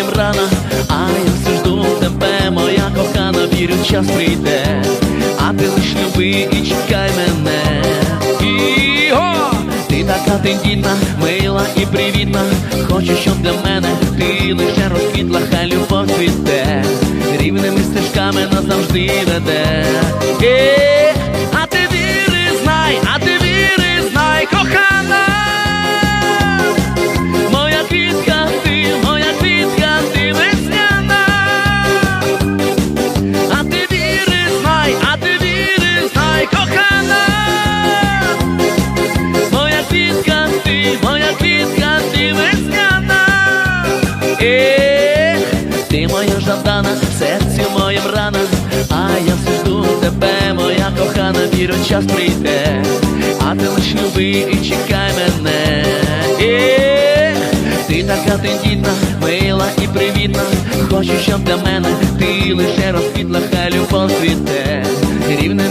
краєм рана, а я все жду тебе, моя кохана, вірю, час прийде, а ти лиш люби і чекай мене. Іго! Ти така тендітна, мила і привітна, хочу, щоб для мене ти лише розквітла, хай любов Е, ти моя жадана, серці моєм рана, а я все жду тебе, моя кохана, вірю, час прийде, а ти лиш люби і чекай мене. Е, ти така тендітна, мила і привітна. Хочу, щоб для мене ти лише розквітла, хай любов цвіте, веде.